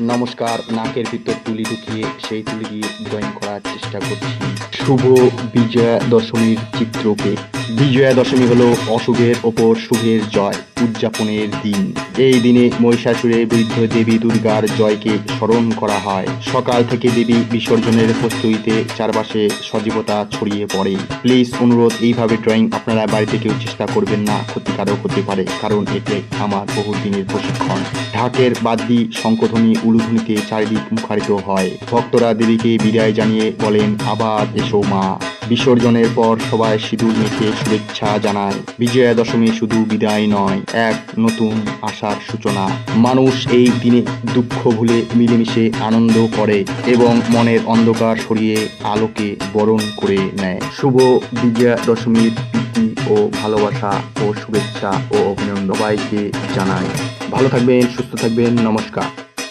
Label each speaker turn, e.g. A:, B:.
A: নমস্কার, নাকের ভিতর তুলি ঢুকিয়ে সেই তুলি দিয়ে ড্রয়িং করার চেষ্টা করছি। শুভ বিজয়া দশমীর চিত্রকে। বিজয়া দশমী হলো অশুভের ওপর শুভের জয়, উদযাপনের দিন। এই দিনে মহিষাসুরের বিরুদ্ধে দেবী দুর্গার জয়কে স্মরণ করা হয়। সকাল থেকে দেবী বিসর্জনের প্রস্তুতিতে চারপাশে সজীবতা ছড়িয়ে পড়ে। প্লিজ, অনুরোধ, এইভাবে ড্রয়িং আপনারা বাড়িতে কেউ চেষ্টা করবেন না, ক্ষতিকারক হতে পারে, কারণ এতে আমার বহু দিনের প্রশিক্ষণ। ঢাকের বাদ্যি শঙ্খধ্বনি উলুধ্বনিতে চারিদিক মুখারিত হয়। ভক্তরা দেবীকে বিদায় জানিয়ে বলেন, আবার এসো মা। বিসর্জনের পর সবাই সিঁদুর মেখে শুভেচ্ছা জানায়। বিজয়া দশমী শুধু বিদায় নয়, এক নতুন আশার সূচনা। মানুষ এই দিনে দুঃখ ভুলে মিলেমিশে আনন্দ করে এবং মনের অন্ধকার সরিয়ে আলোকে বরণ করে নেয়। শুভ বিজয়া দশমীর প্রীতি ও ভালোবাসা ও শুভেচ্ছা ও অভিনন্দন সবাইকে জানায়। ভালো থাকবেন, সুস্থ থাকবেন, নমস্কার।